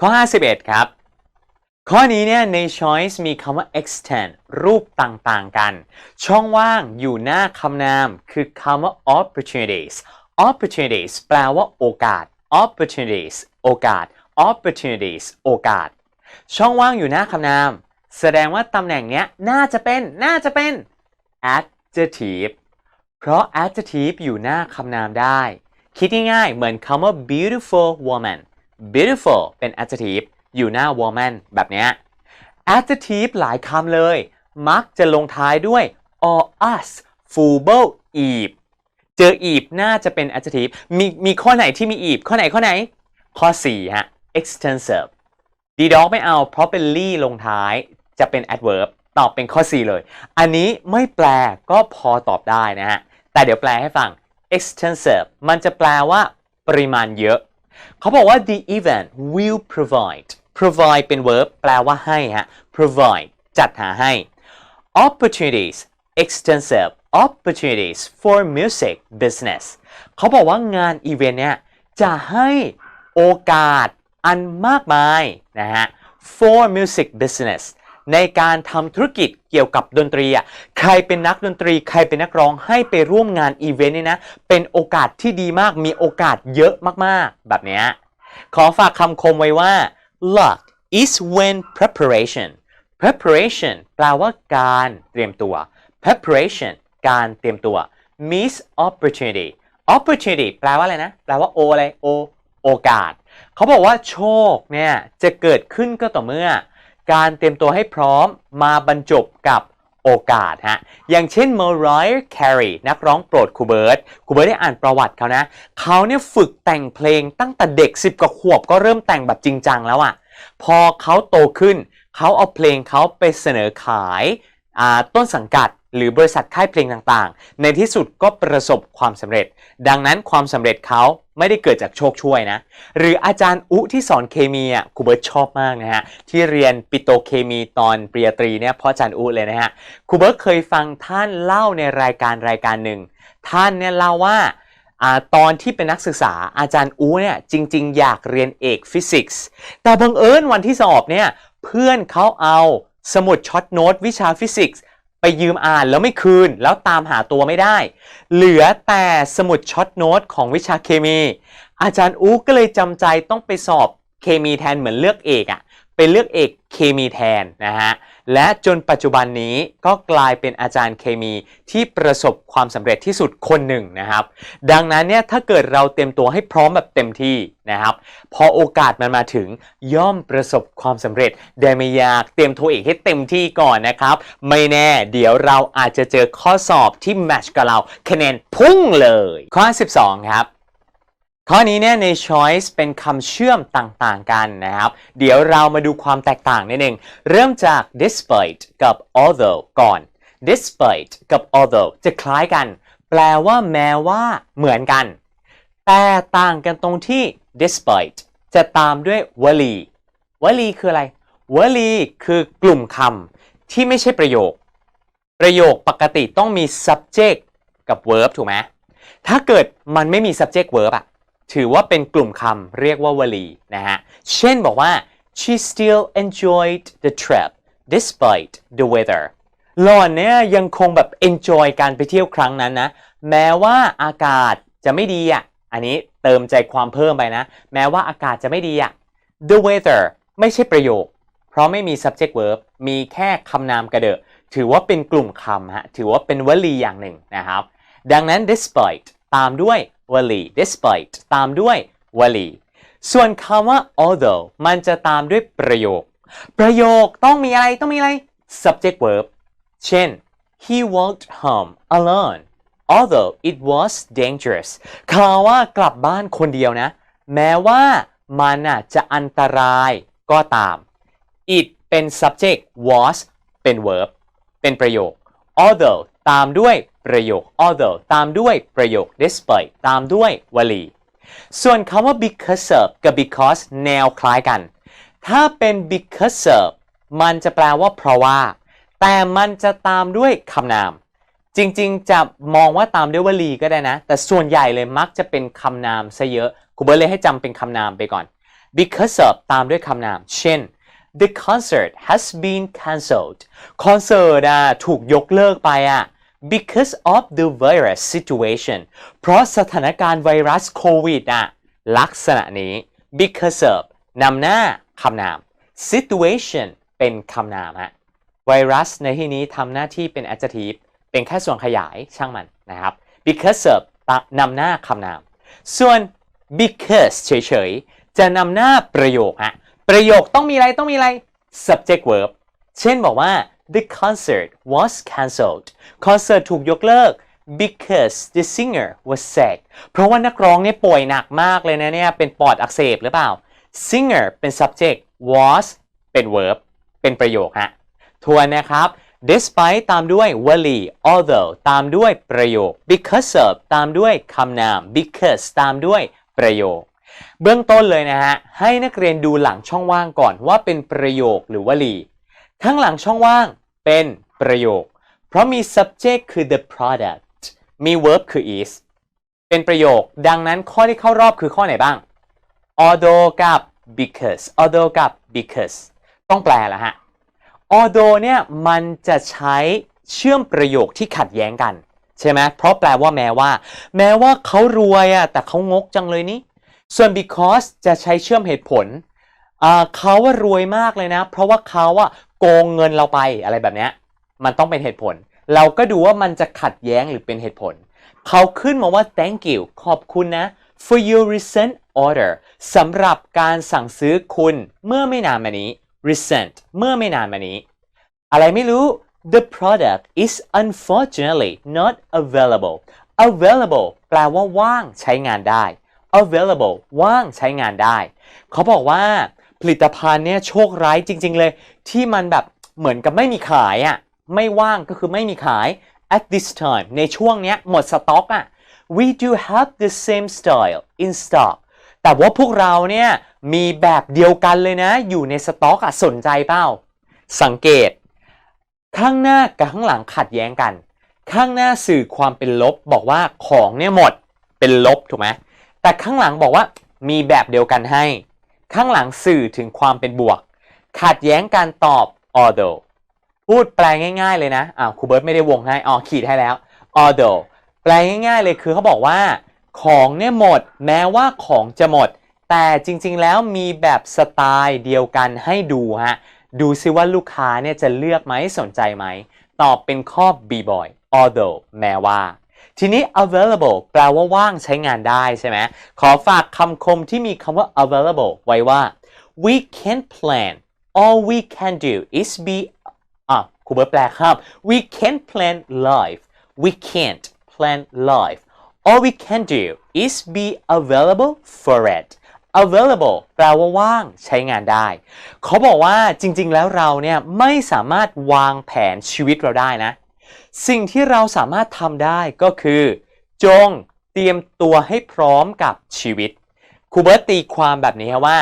ข้อ 51 ครับ ข้อนี้เนี่ยใน choice มีคำว่า extend รูปต่างๆกัน ช่องว่างอยู่หน้าคำนามคือคำว่า opportunities opportunities แปลว่าโอกาส opportunities โอกาส opportunities โอกาส ช่องว่างอยู่หน้าคำนาม แสดงว่าตำแหน่งเนี้ยน่าจะเป็น น่าจะเป็น adjective เพราะ adjective อยู่หน้าคำนามได้ คิดง่ายๆเหมือนคำว่า beautiful woman beautiful เป็น adjective อยู่หน้า woman แบบนี้ adjective หลายคำเลย มักจะลงท้ายด้วย or us full eve เจอ eve น่าจะเป็น adjective มีมีข้อไหนที่มี eve ข้อไหนข้อไหน ข้อ 4 ฮะ extensive ดีด็อกไม่เอา เพราะเป็นลี่ลงท้ายจะเป็น adverb ตอบเป็นข้อ 4 เลย อันนี้ไม่แปลก็พอตอบได้นะฮะ แต่เดี๋ยวแปลให้ฟัง extensive มันจะแปลว่าปริมาณเยอะ เขาบอกว่า the event will provide provide เป็น verb แปลว่าให้ฮะ provide จัดหาให้ opportunities extensive opportunities for music business เขาบอกว่างานอีเวนต์เนี่ยจะให้โอกาสอันมากมายนะฮะ for music business ในการทำธุรกิจเกี่ยวกับดนตรีอะใครเป็นนักดนตรี ใครเป็นนักร้องให้ไปร่วมงานอีเวนต์นี่นะ เป็นโอกาสที่ดีมากมีโอกาสเยอะมากๆ แบบเนี้ยขอฝากคำคมไว้ว่า luck is when preparation preparation แปลว่าการเตรียมตัว preparation การเตรียมตัว miss opportunity opportunity แปลว่าอะไรนะ แปลว่าโออะไรโอโอกาส เขาบอกว่าโชคเนี่ยจะเกิดขึ้นก็ต่อเมื่อ การเตรียมตัวให้พร้อมมาบรรจบกับโอกาสฮะ อย่างเช่น Mariah Carey นักร้องโปรดครูเบิร์ตครูเบิร์ตได้อ่านประวัติเขานะ เขาเนี่ยฝึกแต่งเพลงตั้งแต่เด็ก 10 กว่าขวบก็เริ่มแต่งแบบจริงจังแล้วอะ่ะ พอเขาโตขึ้น เขาเอาเพลงเขาไปเสนอขายต้นสังกัดหรือบริษัทค่ายเพลงต่างๆ ในที่สุดก็ประสบความสำเร็จ ดังนั้นความสำเร็จเขาไม่ได้เกิดจากโชคช่วยนะ หรืออาจารย์อุที่สอนเคมีอะครูเบิร์ตชอบมากนะฮะ ที่เรียนปิโตเคมีตอนปริญญาตรีเนี่ยเพราะอาจารย์อุเลยนะฮะครูเบิร์ตเคยฟังท่านเล่าในรายการรายการหนึ่ง ท่านเนี่ยเล่าว่าอตอนที่เป็นนักศึกษาอาจารย์อูเนี่ยจริง ๆ อยากเรียนเอกฟิสิกส์แต่บังเอิญวันที่สอบเนี่ยเพื่อนเขาเอาสมุดช็อตโน้ตวิชาฟิสิกส์ ยืมอ่านแล้วไม่คืน แล้วตามหาตัวไม่ได้ เหลือแต่สมุดช็อตโน้ตของวิชาเคมี อาจารย์อูก็เลยจำใจต้องไปสอบเคมีแทนเหมือนเลือกเอกอะ ไปเลือกเอกเคมีแทนนะฮะและจนปัจจุบันนี้ก็กลายเป็นอาจารย์เคมีที่ประสบความสำเร็จที่สุดคนหนึ่งนะครับ ดังนั้นเนี่ยถ้าเกิดเราเต็มตัวให้พร้อมแบบเต็มที่นะครับ พอโอกาสมันมาถึงย่อมประสบความสำเร็จได้ไม่ยากเตรียมตัวเอกให้เต็มที่ก่อนนะครับ ไม่แน่เดี๋ยวเราอาจจะเจอข้อสอบที่แมชกับเราคะแนนพุ่งเลย ข้อ 12 ครับ ข้อนี้เนี่ยใน choice เป็นคำเชื่อมต่างๆกันนะครับ เดี๋ยวเรามาดูความแตกต่างนิดนึง เริ่มจาก despite กับ although ก่อน despite กับ although จะคล้ายกัน แปลว่าแม้ว่าเหมือนกัน แต่ต่างกันตรงที่ despite จะตามด้วยวลี วลีคืออะไร วลีคือกลุ่มคำที่ไม่ใช่ประโยค ประโยคปกติต้องมี subject กับ verb ถูกไหมถ้าเกิดมันไม่มี subject verb อะ ถือว่าเป็นกลุ่มคำเรียกว่าวลีนะฮะ เช่นบอกว่า she still enjoyed the trip despite the weather หล่อนเนี่ยยังคงแบบ enjoy การไปเที่ยวครั้งนั้นนะ แม้ว่าอากาศจะไม่ดีอะ อันนี้เติมใจความเพิ่มไปนะ แม้ว่าอากาศจะไม่ดีอะ the weather ไม่ใช่ประโยค เพราะไม่มี subject verb มีแค่คำนามกระเดอะถือว่าเป็นกลุ่มคำฮะ ถือว่าเป็นวลีอย่างหนึ่งนะครับ ดังนั้น despite ตามด้วย วลี despite ตามด้วยวลี ส่วนคำว่า although มันจะตามด้วยประโยค ประโยคต้องมีอะไรต้องมีอะไร subject verb เช่น he walked home alone although it was dangerous คำว่ากลับบ้านคนเดียวนะ แม้ว่ามันน่ะจะอันตรายก็ตาม it เป็น subject was เป็น verb เป็นประโยค although ตามด้วย ประโยค although ตามด้วยประโยค despite ตามด้วยวลี ส่วนคำว่า because of กับ because แนวคล้ายกัน ถ้าเป็น because of มันจะแปลว่าเพราะว่า แต่มันจะตามด้วยคำนาม จริงๆ จะมองว่าตามด้วยวลีก็ได้นะ แต่ส่วนใหญ่เลยมักจะเป็นคำนามซะเยอะครูเบิร์ตเลยให้จำเป็นคำนามไปก่อน because of ตามด้วยคำนาม เช่น the concert has been cancelled คอนเสิร์ตอะถูกยกเลิกไปอะ because of the virus situation เพราะสถานการณ์ไวรัสโควิดอะลักษณะนี้ because of นำหน้าคำนาม situation เป็นคำนามฮะไวรัสในที่นี้ทำหน้าที่เป็น adjective เป็นแค่ส่วนขยายช่างมันนะครับ because of นำหน้าคำนาม ส่วน because เฉยๆ จะนำหน้าประโยคฮะประโยคต้องมีอะไรต้องมีอะไร subject verb เช่นบอกว่า the concert was cancelled คอนเสิร์ตถูกยกเลิก because the singer was sick เพราะว่านักร้องเนี่ยป่วยหนักมากเลยนะเนี่ยเป็นปอดอักเสบหรือเปล่า singer เป็น subject was เป็น verb เป็นประโยคฮะทวนนะครับ despite ตามด้วยวลี although ตามด้วยประโยค because of ตามด้วยคำนาม because ตามด้วยประโยค เบื้องต้นเลยนะฮะ ให้นักเรียนดูหลังช่องว่างก่อนว่าเป็นประโยคหรือวลี ข้างหลังช่องว่างเป็นประโยค เพราะมี subject คือ the product มี verb คือ is เป็นประโยค ดังนั้นข้อที่เข้ารอบคือข้อไหนบ้าง although กับ because although กับ because ต้องแปลแล้วฮะ although เนี่ยมันจะใช้เชื่อมประโยคที่ขัดแย้งกัน ใช่ไหมเพราะแปลว่าแม้ว่า แม้ว่าเขารวยอะแต่เขางกจังเลยนี่ส่วน because จะใช้เชื่อมเหตุผลเขาว่ารวยมากเลยนะ เพราะว่าเขาอะ โกงเงินเราไปอะไรแบบเนี้ยมันต้องเป็นเหตุผล เราก็ดูว่ามันจะขัดแย้งหรือเป็นเหตุผล เขาขึ้นมาว่า thank you ขอบคุณนะ for your recent order สำหรับการสั่งซื้อคุณเมื่อไม่นานมานี้ recent เมื่อไม่นานมานี้ อะไรไม่รู้ the product is unfortunately not available available แปลว่าว่างใช้งานได้ available ว่างใช้งานได้ เขาบอกว่า ผลิตภัณฑ์เนี่ยโชคร้ายจริง ๆ เลย ที่มันแบบเหมือนกับไม่มีขายอะ่ะไม่ว่างก็คือไม่มีขาย at this time ในช่วงเนี้ยหมดสต็อกอะ we do have the same style in stock แต่ว่าพวกเราเนี่ยมีแบบเดียวกันเลยนะ อยู่ในสต็อกอะสนใจเปล่า สังเกต ข้างหน้ากับข้างหลังขัดแย้งกัน ข้างหน้าสื่อความเป็นลบบอกว่าของเนี่ยหมดเป็นลบถูกไหมแต่ข้างหลังบอกว่ามีแบบเดียวกันให้ ข้างหลังสื่อถึงความเป็นบวก ขัดแย้งการตอบ although พูดแปลง่าย ๆ เลยนะอ้าวครูเบิร์ตไม่ได้วงให้อ๋อขีดให้แล้ว although แปลง่าย ๆ เลยคือเขาบอกว่า ของเนี่ยหมด แม้ว่าของจะหมด แต่จริงๆแล้วมีแบบสไตล์เดียวกันให้ดูฮะดูซิว่าลูกค้าเนี่ยจะเลือกไหมสนใจไหมตอบเป็นข้อ B boy although แม้ว่า ทีนี้ available แปลว่าว่างใช้งานได้ใช่ไหมขอฝากคำคมที่มีคำว่า available ไว้ว่า we can plan all we can do is be อะครูเบิร์ตแปลครับ we can't plan life we can't plan life all we can do is be available for it available แปลว่าว่างใช้งานได้ เขาบอกว่าจริง ๆ แล้วเราเนี่ยไม่สามารถวางแผนชีวิตเราได้นะ สิ่งที่เราสามารถทำได้ก็คือ จงเตรียมตัวให้พร้อมกับชีวิตครูเบิร์ตตีความแบบนี้ครับว่า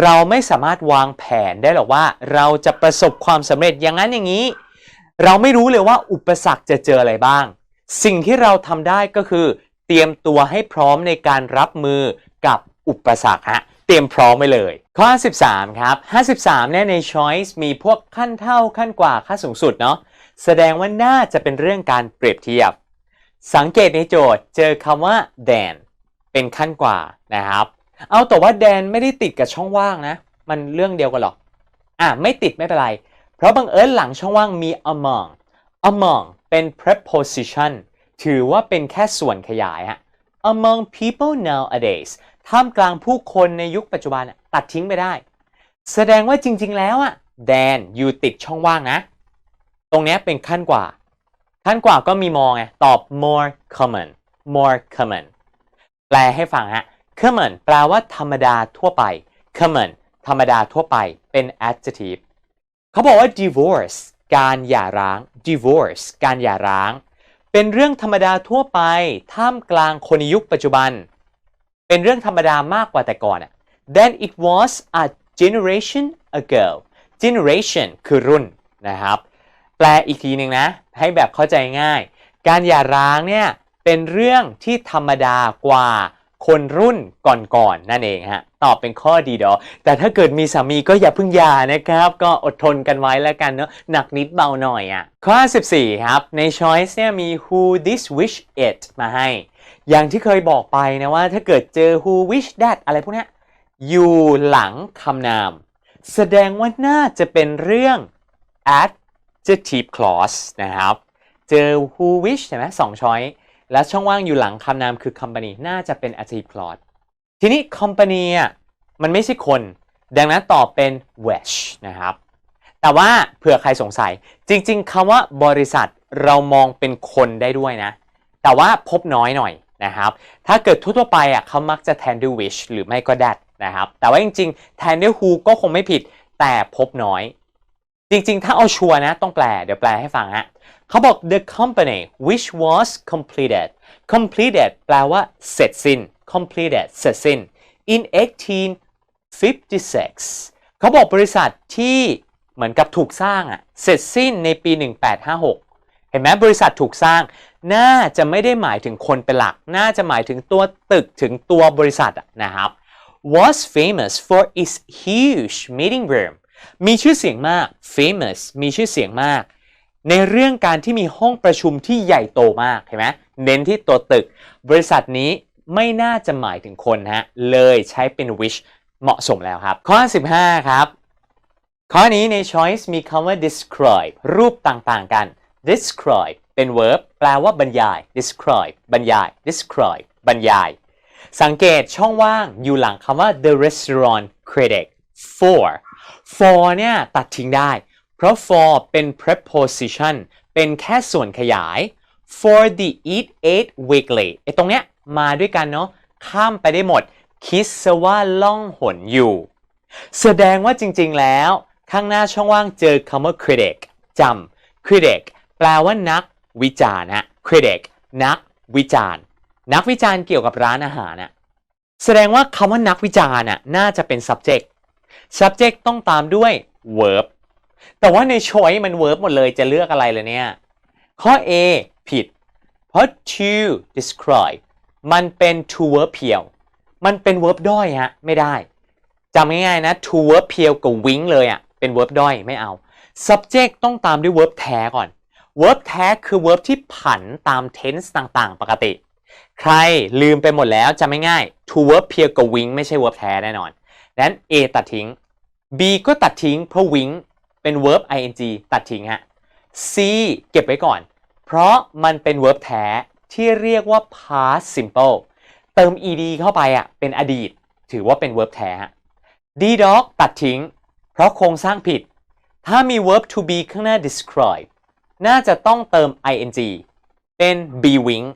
เราไม่สามารถวางแผนได้หรอกว่า เราจะประสบความสำเร็จอย่างนั้นอย่างนี้ เราไม่รู้เลยว่าอุปสรรคจะเจออะไรบ้าง สิ่งที่เราทำได้ก็คือ เตรียมตัวให้พร้อมในการรับมือกับอุปสรรคฮะเตรียมพร้อมไว้เลย ข้อ 53 ครับ 53เนี่ยใน choice มีพวกขั้นเท่าขั้นกว่าค่าสูงสุดเนาะ แสดงว่าน่าจะเป็นเรื่องการเปรียบเทียบ สังเกตในโจทย์เจอคำว่า than เป็นขั้นกว่านะครับ เอาแต่ว่า than ไม่ได้ติดกับช่องว่างนะ มันเรื่องเดียวกันหรอก อะ ไม่ติดไม่เป็นไร เพราะบังเอิญหลังช่องว่างมี among among เป็น preposition ถือว่าเป็นแค่ส่วนขยายฮะ among people nowadays ท่ามกลางผู้คนในยุคปัจจุบันตัดทิ้งไปได้ แสดงว่าจริง ๆ แล้วอะ than อยู่ติดช่องว่างนะ ตรงนี้เป็นขั้นกว่า ขั้นกว่าก็มี more ไง ตอบ more common more common แปลให้ฟังฮะ common แปลว่าธรรมดาทั่วไป common ธรรมดาทั่วไปเป็น adjective เขาบอกว่า divorce การหย่าร้าง divorce การหย่าร้าง เป็นเรื่องธรรมดาทั่วไป ท่ามกลางคนยุคปัจจุบัน เป็นเรื่องธรรมดามากกว่าแต่ก่อนอะ than it was a generation ago generation คือรุ่นนะครับ แปลอีกทีหนึ่งนะ ให้แบบเข้าใจง่าย การหย่าร้างเนี่ยเป็นเรื่องที่ธรรมดากว่าคนรุ่นก่อนๆนนั่นเองฮะตอบเป็นข้อดีดอแต่ถ้าเกิดมีสามีก็อย่าเพิ่งหย่านะครับ ก็อดทนกันไว้แล้วกันเนาะหนักนิดเบาหน่อยอะ่ะ ข้อ 14 ครับ ใน choice เนี่ยมี who this wish it มาให้ อย่างที่เคยบอกไปนะว่า ถ้าเกิดเจอ who wish that อะไรพวกนี้อยู่หลังคำนาม แสดงว่าน่าจะเป็นเรื่อง at adjective clause นะครับ เจอ who wish ใช่ไหมสองช้อย และช่องว่างอยู่หลังคำนามคือ company น่าจะเป็น adjective clause ทีนี้ company อะมันไม่ใช่คน ดังนั้นตอบเป็น wish นะครับ แต่ว่าเผื่อใครสงสัย จริง ๆคำว่าบริษัทเรามองเป็นคนได้ด้วยนะ แต่ว่าพบน้อยหน่อยนะครับ ถ้าเกิดทั่วๆไปอะเขามักจะแทนด้วย wish หรือไม่ก็ that นะครับ แต่ว่าจริงๆ แทนด้วย who ก็คงไม่ผิด แต่พบน้อย จริงๆ ถ้าเอาชัวร์นะ ต้องแปล เดี๋ยวแปลให้ฟังฮะเขาบอก the company which was completed completed แปลว่าเสร็จสิ้น completed เสร็จสิ้น in 1856 เขาบอกบริษัทที่เหมือนกับถูกสร้างอะเสร็จสิ้นในปี 1856 เห็นไหมบริษัทถูกสร้าง น่าจะไม่ได้หมายถึงคนเป็นหลัก น่าจะหมายถึงตัวตึกถึงตัวบริษัทนะครับ was famous for its huge meeting room มีชื่อเสียงมาก famous มีชื่อเสียงมาก ในเรื่องการที่มีห้องประชุมที่ใหญ่โตมากเห็นไหมเน้นที่ตัวตึก บริษัทนี้ไม่น่าจะหมายถึงคนฮะเลยใช้เป็น wish เหมาะสมแล้วครับ ข้อ 15 ครับ ข้อนี้ใน choice มีคำว่า describe รูปต่างๆกัน describe เป็น verb แปลว่าบรรยาย describe บรรยาย describe บรรยาย สังเกตช่องว่างอยู่หลังคำว่า the restaurant critic for for เนี่ยตัดทิ้งได้ เพราะ for เป็น preposition เป็นแค่ส่วนขยาย for the eat ate weekly ไอ้ตรงเนี้ยมาด้วยกันเนาะข้ามไปได้หมด คิดซะว่าล่องหนอยู่ แสดงว่าจริงๆแล้ว ข้างหน้าช่องว่างเจอคำว่า critic จำ critic แปลว่านักวิจารณ์นะ critic นักวิจารณ์ นักวิจารณ์เกี่ยวกับร้านอาหารน่ะแสดงว่าคำว่านักวิจารณ์น่ะน่าจะเป็น subject subject ต้องตามด้วย verb แต่ว่าใน choice มัน verb หมดเลยจะเลือกอะไรเลยเนี่ย ข้อ A ผิด เพราะ to describe มันเป็น to verb เพียว มันเป็น verb ด้อยฮะ ไม่ได้จำง่ายๆนะ to verb เพียวกับ wing เลยอะ่ะ เป็น verb ด้อยไม่เอา subject ต้องตามด้วย verb แท้ก่อน verb แท้คือ verb ที่ผันตาม tense ต่างๆ ปกติ ใครลืมไปหมดแล้วจำไม่ง่าย to verb เพียวกับ wing ไม่ใช่ verb แท้แน่นอน นั้น A ตัดทิ้ง B ก็ตัดทิ้งเพราะ wing เป็น verb ing ตัดทิ้งฮะ C เก็บไว้ก่อน เพราะมันเป็น verb แท้ที่เรียกว่า past simple เติม ed เข้าไปอะเป็นอดีต ถือว่าเป็น verb แท้ D dog ตัดทิ้ง เพราะโครงสร้างผิด ถ้ามี verb to be ข้างหน้า describe น่าจะต้องเติม ing เป็น be wing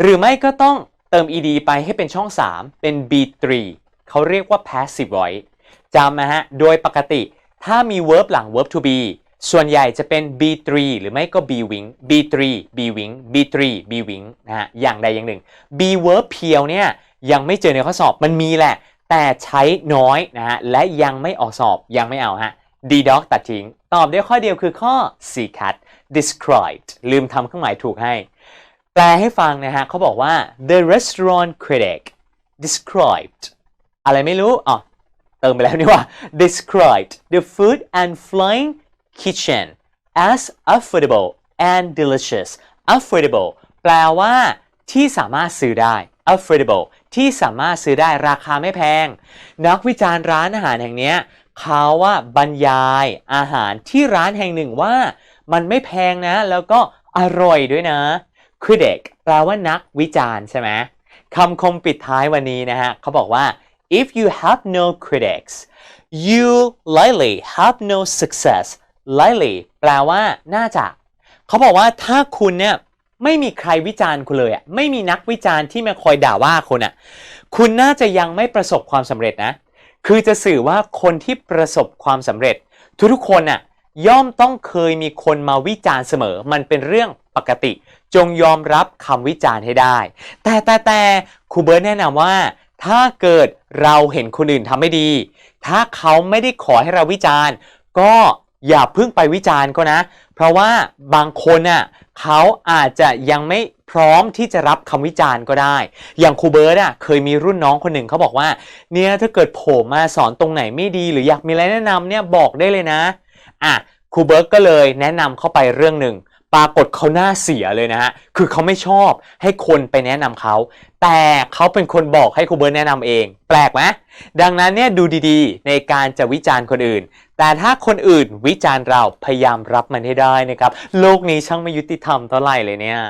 หรือไม่ก็ต้องเติม ed ไปให้เป็นช่อง 3 เป็น b3 เขาเรียกว่า passive voice จำนะฮะ โดยปกติถ้ามี verb หลัง verb to be ส่วนใหญ่จะเป็น b3 หรือไม่ก็ b wing b3 b wing b3 b wing นะฮะ อย่างใดอย่างหนึ่ง b verb เพียวเนี่ยยังไม่เจอในข้อสอบมันมีแหละ แต่ใช้น้อยนะฮะ และยังไม่ออกสอบยังไม่เอาฮะ d dog ตัดทิ้ง ตอบได้ข้อเดียวคือข้อ c cat described ลืมทำเครื่องหมายถูกให้ แปลให้ฟังนะฮะเขาบอกว่า the restaurant critic described อะไรไม่รู้อ๋อเติมไปแล้วนี่ว่า described the food and flying kitchen as affordable and delicious affordable แปลว่าที่สามารถซื้อได้ affordable ที่สามารถซื้อได้ราคาไม่แพง นักวิจารณ์ร้านอาหารแห่งนี้เขาว่าบรรยายอาหารที่ร้านแห่งหนึ่งว่า มันไม่แพงนะ แล้วก็อร่อยด้วยนะ critic แปลว่านักวิจารณ์ใช่ไหมคำคมปิดท้ายวันนี้นะฮะเขาบอกว่า if you have no critics you likely have no success likely แปลว่า น่าจะ เขาบอกว่าถ้าคุณเนี่ยไม่มีใครวิจารณ์คุณเลยอะ ไม่มีนักวิจารณ์ที่มาคอยด่าว่าคุณอะ คุณน่าจะยังไม่ประสบความสำเร็จนะ คือจะสื่อว่าคนที่ประสบความสำเร็จ ทุกๆคนน่ะย่อมต้องเคยมีคนมาวิจารณ์เสมอ มันเป็นเรื่องปกติ จงยอมรับคำวิจารณ์ให้ได้ แต่แต่แต่ครูเบิร์ตแนะนำว่า ถ้าเกิดเราเห็นคนอื่นทำไม่ดี ถ้าเขาไม่ได้ขอให้เราวิจารณ์ ก็อย่าเพิ่งไปวิจารณ์ก็นะ เพราะว่าบางคนน่ะเขาอาจจะยังไม่พร้อมที่จะรับคำวิจารณ์ก็ได้ อย่างครูเบิร์ตอะเคยมีรุ่นน้องคนหนึ่งเขาบอกว่า เนี่ยถ้าเกิดผมมาสอนตรงไหนไม่ดี หรืออยากมีอะไรแนะนำเนี่ยบอกได้เลยนะอะครูเบิร์ตก็เลยแนะนำเข้าไปเรื่องหนึ่ง ปรากฏเขาหน้าเสียเลยนะฮะ คือเขาไม่ชอบให้คนไปแนะนำเขา แต่เขาเป็นคนบอกให้ครูเบิร์ตแนะนำเอง แปลกไหมดังนั้นเนี่ยดูดีๆ ในการจะวิจารณ์คนอื่น แต่ถ้าคนอื่นวิจารณ์เราพยายามรับมันให้ได้นะครับ โลกนี้ช่างไม่ยุติธรรมเท่าไหร่เลยเนี่ย